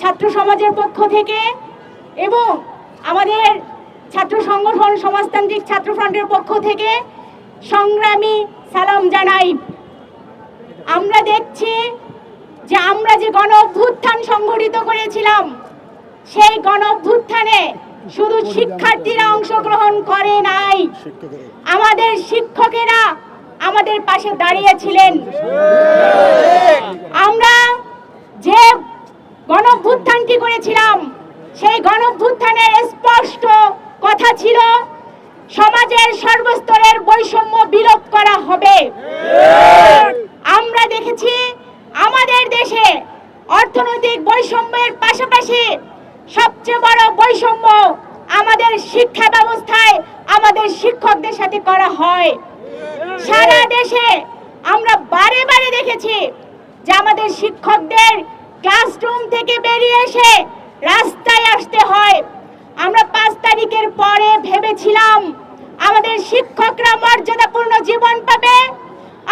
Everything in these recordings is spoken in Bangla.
ছাত্র সমাজের পক্ষ থেকে এবং আমাদের ছাত্র সংগঠন সমাজতান্ত্রিক ছাত্র ফ্রন্টের পক্ষ থেকে সংগ্রামী সালাম জানাই। আমরা দেখছি যে আমরা যে গণ অভ্যুত্থান সংগঠিত করেছিলাম, সেই গণ অভ্যুত্থানে শুধু শিক্ষার্থীরা অংশগ্রহণ করে নাই, আমাদের শিক্ষকেরা আমাদের পাশে দাঁড়িয়েছিলেন আমরা যে গণভ্যুত্থানটি করেছিলাম সেই গণভ্যুত্থানের স্পষ্ট কথা ছিল সমাজের সর্বস্তরের বৈষম্য বিলোপ করা হবে। আমরা দেখেছি আমাদের দেশে অর্থনৈতিক বৈষম্যের পাশাপাশি সবচেয়ে বড় বৈষম্য আমাদের শিক্ষা ব্যবস্থায় আমাদের শিক্ষকদের সাথে করা হয়। সারা দেশে আমরা বারে বারে দেখেছি যে আমাদের শিক্ষকদের ক্লাসরুম থেকে বেরিয়ে এসে রাস্তায় আসতে হয়। আমরা পাঁচ তারিখের পরে ভেবেছিলাম আমাদের শিক্ষকরা মর্যাদাপূর্ণ জীবন পাবে।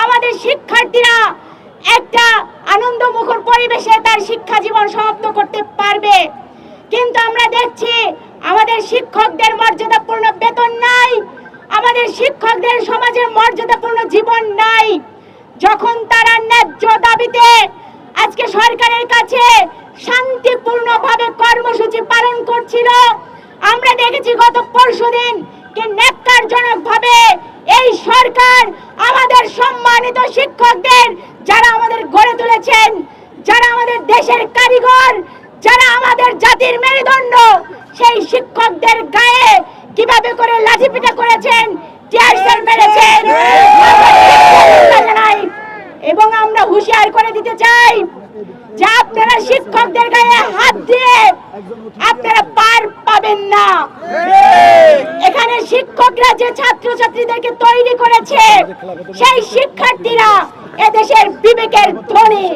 আমাদের শিক্ষার্থীরা একটা আনন্দমুখর পরিবেশে তার শিক্ষা জীবন সমাপ্ত করতে পারবে। কিন্তু আমরা দেখছি আমাদের শিক্ষকদের মর্যাদাপূর্ণ বেতন নাই। আমাদের শিক্ষকদের সমাজের মর্যাদাপূর্ণ জীবন নাই। যখন তারা ন্যায্য দাবিতে আজকে সরকারের কাছে শান্তিপূর্ণভাবে কর্মসূচি পালন করছিল, আমরা দেখেছি গত পরশুদিন কি ন্যাক্কারজনক ভাবে এই সরকার আমাদের সম্মানিত শিক্ষকদের, যারা আমাদের গড়ে তুলেছেন, যারা আমাদের দেশের কারিগর, যারা আমাদের জাতির মেরুদণ্ড, সেই শিক্ষকদের গায়ে কীভাবে করে লাঠি পিটা করেছেন, টিয়ার মেরেছেন এবং আমরা হুঁশিয়ার করে দিতে চাই যে আপনারা শিক্ষকদের গায়ে হাত দিয়ে আপনারা পার পাবেন না। এখানে শিক্ষকরা যে ছাত্রছাত্রীদেরকে তৈরি করেছে, সেই শিক্ষার্থীরা এদেশের বিবেকের ধ্বনি।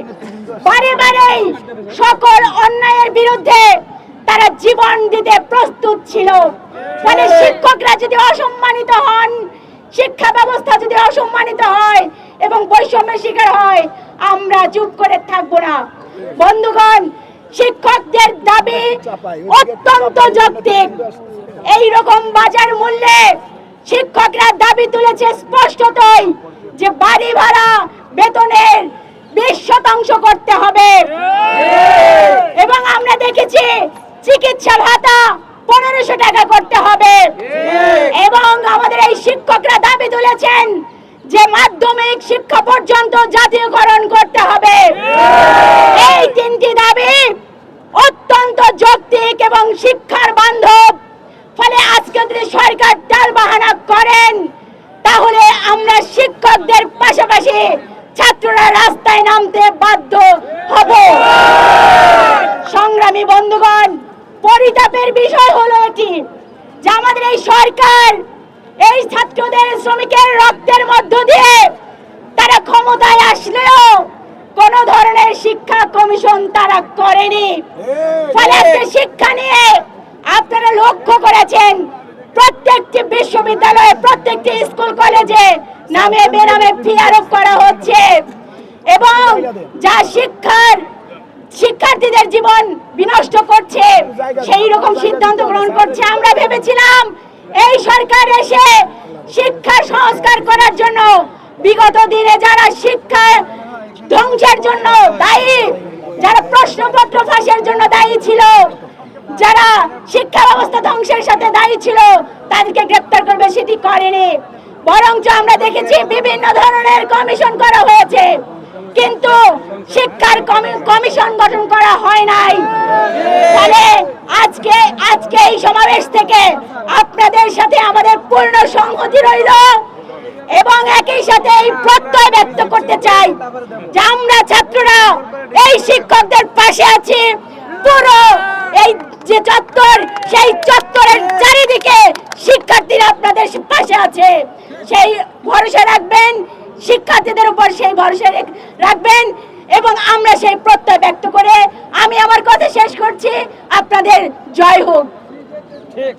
বারে বারেই সকল অন্যায়ের বিরুদ্ধে তারা জীবন দিতে প্রস্তুত ছিল। মানে শিক্ষকরা যদি অসম্মানিত হন, শিক্ষা ব্যবস্থা যদি অসম্মানিত হয় এবং বৈষম্যের শিকার হয়, আমরা চুপ করে থাকব না। বন্ধুগণ শিক্ষকদের দাবি অত্যন্ত যৌক্তিক। এই রকম বাজার মূল্যে শিক্ষকরা দাবি তুলেছে স্পষ্টতই যে বাড়ি ভাড়া বেতনের বিশ শতাংশ করতে হবে। এবং আমরা দেখেছি চিকিৎসা ভাতা পনেরোশো টাকা করতে হবে। এবং আমাদের এই শিক্ষকরা দাবি তুলেছেন যে মাধ্যমিক শিক্ষা পর্যন্ত জাতীয়করণ করতে হবে। এই তিনটি দাবি অত্যন্ত যৌক্তিক এবং শিক্ষার বান্ধব। ফলে আজকে যদি সরকার টাল বাহানা করেন তাহলে আমরা শিক্ষকদের পাশাপাশি ছাত্ররা রাস্তায় নামতে বাধ্য হব। সংগ্রামী বন্ধুগণ পরিতাপের বিষয় হলো এটি যে আমাদের এই সরকার এই ছাত্রদের শ্রমিকের রক্তের মধ্য দিয়ে তারা ক্ষমতায় আসলেও কোন ধরনের শিক্ষা কমিশন তারা করেনি। ফলে আজকে শিক্ষা নিয়ে আপনারা লক্ষ্য করেছেন প্রত্যেকটি বিশ্ববিদ্যালয়ে প্রত্যেকটি স্কুল কলেজে নামে বেনামে ফি আরোপ করা হচ্ছে। এবং যা শিক্ষার শিক্ষার্থীদের জীবন বিনষ্ট করছে সেই রকম সিদ্ধান্ত গ্রহণ করছে। আমরা ভেবেছিলাম এই সরকার এসে শিক্ষা সংস্কার করার জন্য বিগত দিনে যারা শিক্ষা ধ্বংসের জন্য দায়ী, যারা প্রশ্নপত্র ফাঁসের জন্য দায়ী ছিল, যারা শিক্ষা ব্যবস্থা ধ্বংসের সাথে দায়ী ছিল, তাদেরকে গ্রেপ্তার করবে, সেটি করেনি। বরঞ্চ আমরা দেখেছি বিভিন্ন ধরনের কমিশন করা হয়েছে। কিন্তু শিক্ষার কমি- কমিশন গঠন করা হয় নাই। ফলে আজকে আজকে এই সমাবেশ থেকে আপনাদের সাথে আমাদের পূর্ণ সংহতি রইল এবং একই সাথে এই প্রত্যয় ব্যক্ত করতে চাই যে আমরা ছাত্ররা, এই শিক্ষকদের পাশে আছি। পুরো এই যে চত্বর, সেই চত্বরের চারিদিকে শিক্ষার্থীরা আপনাদের পাশে আছে। সেই ভরসা রাখবেন শিক্ষার্থীদের উপর সেই ভরসা রেখ- রাখবেন এবং আমরা সেই প্রত্যয় ব্যক্ত করে আমি আমার কথা শেষ করছি। আপনাদের জয় হোক। ঠিক